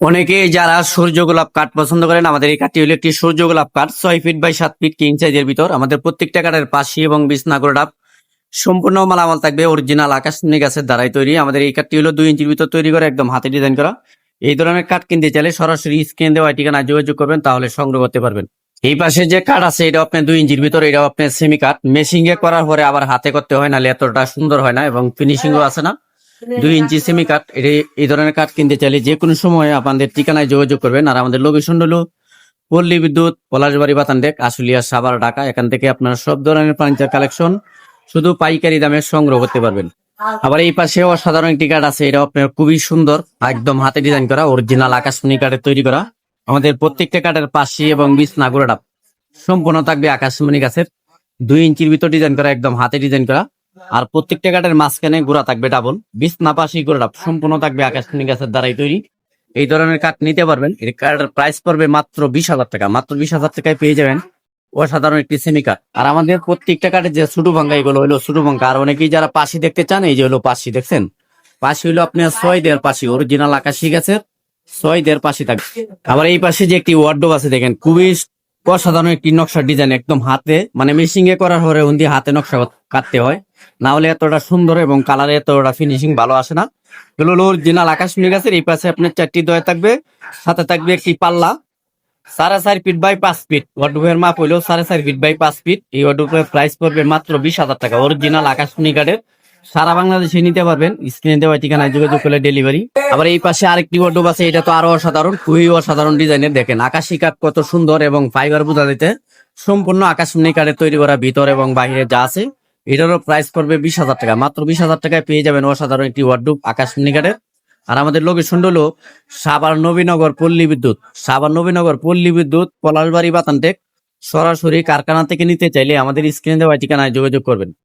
অনেকে যারা সূর্য গোলাপ কাঠ পছন্দ করেন, আমাদের এই কাঠটি হলো একটি সূর্য গোলাপ কাঠ, ছয় ফিট বাই সাত ফিট কিং সাইজের ভিতর। আমাদের প্রত্যেকটা কাঠের পাশি এবং বিছনা করে ডাব সম্পূর্ণ মালামাল থাকবে অরিজিনাল আকাশমণি গাছের দ্বারাই তৈরি। আমাদের এই কাঠটি হলো দুই ইঞ্চির ভিতর তৈরি করে, একদম হাতে ডিজাইন করা। এই ধরনের কাঠ কিনতে চাইলে সরাসরি স্ক্রিন দেওয়া ঠিকানা যোগাযোগ করবেন, তাহলে সংগ্রহ করতে পারবেন। এই পাশে যে কাঠ আছে এটা আপনার দুই ইঞ্চির ভিতর এটা আপনার সেমি কাঠ মেশিং এ করার পরে আবার হাতে করতে হয় না এতটা সুন্দর হয় না এবং ফিনিশিংও আছে না। দুই ইঞ্চি সেমি কাঠ এটি এই ধরনের কাঠ কিনতে চাইলে যে কোনো সময় আপনাদের ঠিকানায় যোগাযোগ করবেন। আর আমাদের লোকেশন হলো পল্লী বিদ্যুৎ পলাশবাড়ি বাতানডেক আশুলিয়া সাভার ঢাকা। এখান থেকে আপনারা সব ধরনের ফার্নিচার কালেকশন শুধু পাইকারি দামে সংগ্রহ করতে পারবেন। আবার এই পাশে অসাধারণ একটি কাঠ আছে এটা আপনার খুবই সুন্দর একদম হাতে ডিজাইন করা অরিজিনাল আকাশমণি কাঠের তৈরি করা। আমাদের প্রত্যেকটা কাঠের পাশে এবং বিছ নাগুরাটা সম্পূর্ণ থাকবে আকাশমণি গাছের। দুই ইঞ্চির ভিতর ডিজাইন করা একদম হাতে ডিজাইন করা। আর প্রত্যেকটা কাঠের মাঝখানে গোড়া থাকবে ডাবল বিছ না পাশি গোড়া সম্পূর্ণ থাকবে আকাশমণি গাছের দ্বারাই তৈরি। এই ধরনের কাঠ নিতে পারবেন। এই কাঠের প্রাইস পড়বে মাত্র বিশ হাজার টাকা। মাত্র বিশ হাজার টাকায় পেয়ে যাবেন অসাধারণ একটি সেমি কাঠ আর আমাদের প্রত্যেকটা কাঠের যে ছোট ভাঙ্গা, এগুলো হলো ছোট ভাঙ্গা। আর অনেকেই যারা পাশি দেখতে চান, এই যে হলো পাশি, দেখছেন? পাশি হলো আপনার ছয় দেড় পাশি অরিজিনাল আকাশি গাছের ছয় দেড় পাশি থাকবে। আবার এই পাশে যে একটি ওয়ার্ডোব আছে, দেখেন, খুবই অসাধারণ একটি নকশা ডিজাইন একদম হাতে। মানে মেশিং এ করার পরে হাতে নকশা কাটতে হয়। না হলে এতটা সুন্দর এবং কালারে এতটা ফিনিশিং ভালো আসে না। এগুলো হলো অরিজিনাল আকাশমণি গাছের এই পাশে আপনার চারটি দয়া থাকবে, সাথে থাকবে একটি পাল্লা। সাড়ে চার ফিট বাই পাঁচ ফিট ওয়ার্ডুপের মাপ হইল সাড়ে চার ফিট বাই পাঁচ ফিট এই ওয়ার্ডুপের প্রাইস পড়বে মাত্র বিশ হাজার টাকা। অরিজিনাল আকাশমণি কাঠের সারা বাংলাদেশে নিতে পারবেন। স্ক্রিনে দেওয়া ঠিকানায় যোগাযোগ করলে ডেলিভারি আবার এই পাশে আরেকটি ওয়ার্ডুপ আছে, এটা তো আরও অসাধারণ, খুবই অসাধারণ ডিজাইনের দেখেন, আকাশি কাঠ কত সুন্দর এবং ফাইবার বোঝা দিতে সম্পূর্ণ আকাশমণি কাঠের তৈরি করা ভিতর এবং বাইরে যা আছে। এটারও প্রাইস পড়বে বিশ হাজার টাকা। মাত্র বিশ হাজার টাকায় পেয়ে যাবেন অসাধারণ একটি ওয়ার্ডুপ আকাশ কাঠের আর আমাদের লোকেশন হলো সাবার নবীনগর পল্লী বিদ্যুৎ। সাবার নবীনগর পল্লী বিদ্যুৎ, পলাশবাড়ি বাতানটেক। সরাসরি কারখানা থেকে নিতে চাইলে আমাদের স্ক্রিনে দেওয়া ঠিকানায় যোগাযোগ করবেন।